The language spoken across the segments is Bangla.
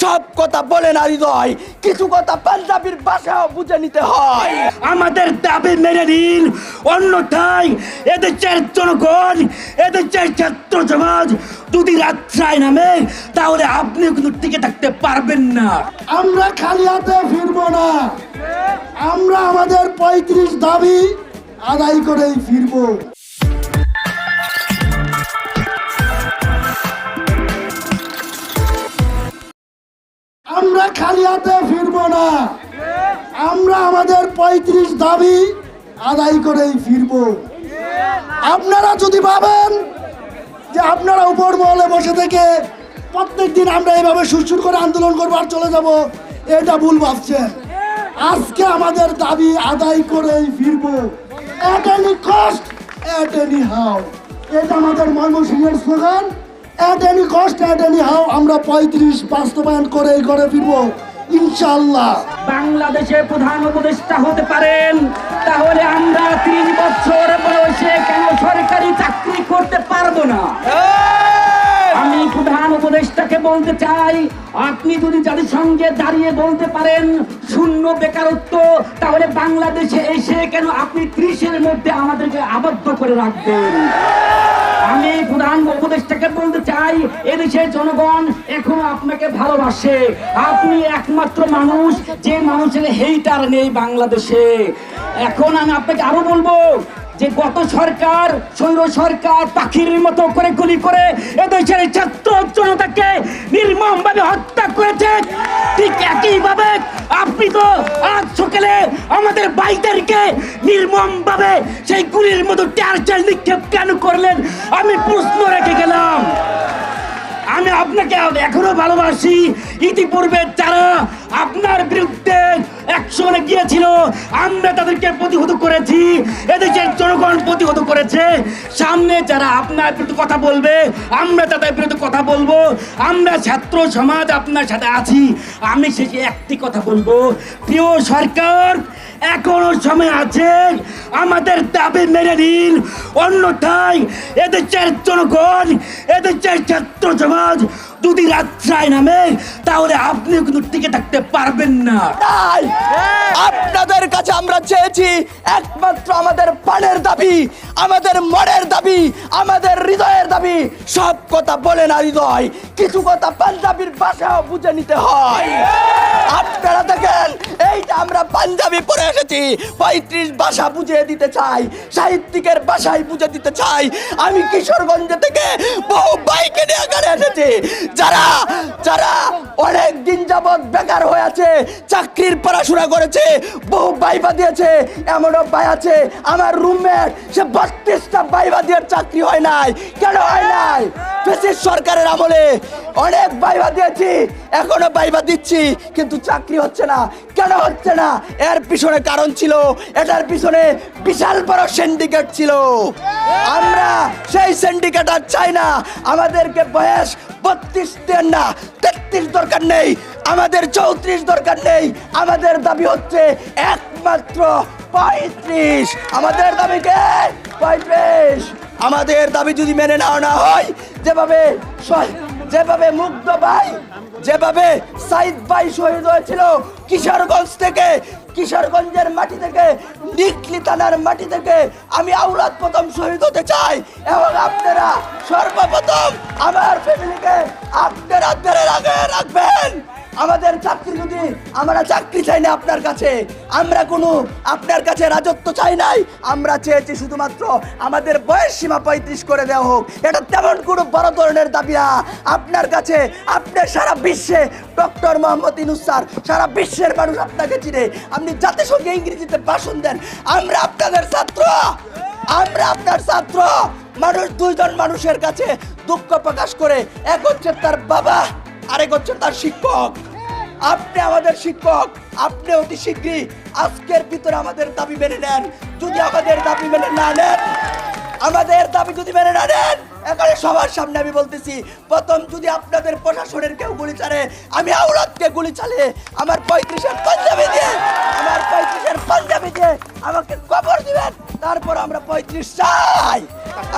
সব কথা বলে না হৃদয় কিছু কথা পাঞ্জাবির ভাষাও বুঝে নিতে হয়। আমাদের দাবি মেনে নিন অন্যথায় এদেশের জনগণ এদেশের ছাত্র সমাজ যদি রাত্রায় নামে তাহলে আপনি কিন্তু টিকে থাকতে পারবেন না। আমরা খালি হাতে ফিরবো না। আমরা আমাদের পঁয়ত্রিশ দাবি আদায় করেই ফিরবো। হাতে ফিরবো না। আমরা আমাদের পঁয়ত্রিশ দাবি আদায় করেই ফিরবো। আপনারা যদি ভাবেন যে আপনারা উপর মহলে বসে থেকে প্রত্যেক দিন আমরা এইভাবে সুরসুর করে আন্দোলন করব আর চলে যাব, এটা ভুল ভাবছেন। আজকে আমাদের দাবি আদায় করেই ফিরবো। At any cost at any how এটা আমাদের ময়মনসিংহের slogan. At any cost at any how আমরা পঁয়ত্রিশ বাস্তবায়ন করেই করে ফিরবো। ইনশাল্লাহ বাংলাদেশের প্রধান উপদেষ্টা হতে পারেন। তাহলে আমরা তিন বছর বয়সে কেন সরকারি চাকরি করতে পারব না? আমি প্রধান উপদেষ্টাকে বলতে চাই আপনি যদি জাতিসংঘে দাঁড়িয়ে বলতে পারেন শূন্য বেকারত্ব তাহলে বাংলাদেশে এসে কেন আপনি ত্রিশের মধ্যে আমাদেরকে আবদ্ধ করে রাখবেন? আমি প্রধান উপদেষ্টাকে বলতে চাই এদেশের জনগণ এখনও আপনাকে ভালোবাসে। আপনি একমাত্র মানুষ, যে মানুষের হেইটার নেই বাংলাদেশে। এখন আমি আপনাকে আরও বলব যে গত সরকার, সৈন্য সরকার পাখির মতো করে গুলি করে এদেশের ছাত্র জনতাকে নির্মম ভাবে হত্যা করেছে। ঠিক একইভাবে আপনি তো আজ সকালে আমাদের বাইদেরকে নির্মম ভাবে সেই গুলির মতো টার্চার নিক্ষেপ কেন করলেন? আমি প্রশ্ন রেখে গেলাম। আমি আপনাকে এখনও ভালোবাসি। ইতিপূর্বে তারা আপনার বিরুদ্ধে একসঙ্গে গিয়েছিল আমরা তাদেরকে প্রতিহত করেছি। এদেশের জনগণ প্রতিহত করেছে। সামনে যারা আপনার বিরুদ্ধে কথা বলবে, আমরা তাদের বিরুদ্ধে কথা বলব। আমরা ছাত্র সমাজ আপনার সাথে আছি। আমি শেষে একটি কথা বলব। প্রিয় সরকার, এখনও সময় আছে। আমাদের দাবি মেনে নিন। অন্যথায় এদেশের জনগণ, এদেশের ছাত্র সমাজ যদি রাত্রায় নামে, তাহলে আপনি কিন্তু টিকে থাকতে পারবেন না। তাই আপনাদের কাছে আমরা চেয়েছি একমাত্র আমাদের পানের দাবি, আমাদের মনের দাবি, আমাদের হৃদয়ের দাবি। সব কথা বলে না হৃদয়, কিছু কথা পাঞ্জাবির ভাষাও বুঝে নিতে হয়। আপনারা দেখেন, এইটা আমরা পাঞ্জাবি পরে এসেছি। পঁয়ত্রিশ ভাষা বুঝিয়ে দিতে চাই, সাহিত্যিকের ভাষায় বুঝে দিতে চাই। আমি কিশোরগঞ্জ থেকে বহু বাইকে নিয়ে এসেছি। যারা যারা অনেক দিন যাবৎ বেকার হয়ে আছে, চাকরির পড়াশোনা করেছে, বহু বাইবা দিয়েছে, এমনও ভাই আছে, আমার রুমমেট সে বত্রিশটা বাইবা দিয়ে চাকরি হয় নাই। কেন হয় নাই? ফেসিস সরকারের আমলে অনেক বাইবা দিয়েছি, এখনও বাইবা দিচ্ছি, কিন্তু চাকরি হচ্ছে না। কেন হচ্ছে না? এর পিছনে কারণ ছিল, এটার পিছনে বিশাল বড় সিন্ডিকেট ছিল। আমরা সেই সিন্ডিকেট আর চাই না। আমাদেরকে বয়স বত্রিশ দেন না, তেত্রিশ দরকার নেই, আমাদের চৌত্রিশ দরকার নেই। আমাদের দাবি হচ্ছে একমাত্র পঁয়ত্রিশ। আমাদের দাবি কে? পঁয়ত্রিশ। আমাদের দাবি যদি মেনে নেওয়া না হয়, যেভাবে যেভাবে মুগ্ধ ভাই, যেভাবে সাইদ ভাই শহীদ হয়েছিল কিশোরগঞ্জ থেকে, কিশোরগঞ্জের মাটি থেকে, নিকলি থানার মাটি থেকে আমি আউলাদ প্রথম শহীদ হতে চাই এবং আপনারা সর্বপ্রথম আমার ফ্যামিলিকে আপনারা ধরে রাখে রাখবেন। আমাদের চাকরি যদি আমরা চাকরি চাই না আপনার কাছে, আমরা কোনো আপনার কাছে রাজত্ব চাই নাই, আমরা চেয়েছি শুধুমাত্র আমাদের বয়স সীমা পঁয়ত্রিশ করে দেওয়া হোক। এটা তেমন কোনো বড় ধরনের দাবি না। আপনার কাছে আপনার সারা বিশ্বে ডক্টর মোহাম্মদ ইনুস স্যার, সারা বিশ্বের মানুষ আপনাকে চিনে। আপনি জাতিসংঘে ইংরেজিতে ভাষণ দেন। আমরা আপনাদের ছাত্র। আমরা আপনার ছাত্র। মানুষ দুইজন মানুষের কাছে দুঃখ প্রকাশ করে, এক হচ্ছে তার বাবা, আরেক হচ্ছে তার শিক্ষক। আপনি আমাদের শিক্ষক, আপনি অতি শীঘ্রই আজকের ভিতরে আমাদের দাবি মেনে নেন। যদি আমাদের দাবি মেনে না নেন, আমাদের দাবি যদি মেনে না নেন এখানে সবার সামনে আমি বলতেছি, প্রথম যদি আপনাদের প্রশাসনের কেউ গুলি চালে, আমি আউলাদকে গুলি চালে, আমার পঁয়ত্রিশের পাঞ্জাবি দিয়ে, আমার পঁয়ত্রিশের পাঞ্জাবি দিয়ে আমাকে কবর দিবেন, তারপর আমরা পঁয়ত্রিশ চাই।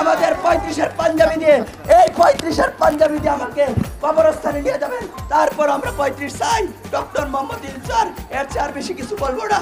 আমাদের পঁয়ত্রিশের পাঞ্জাবি দিয়ে, এই পঁয়ত্রিশের পাঞ্জাবি দিয়ে আমাকে কবরস্থানে নিয়ে যাবেন, তারপর আমরা পঁয়ত্রিশ চাই। ডক্টর মোহাম্মদ ইনসার এর চেয়ে আর বেশি কিছু বলব না।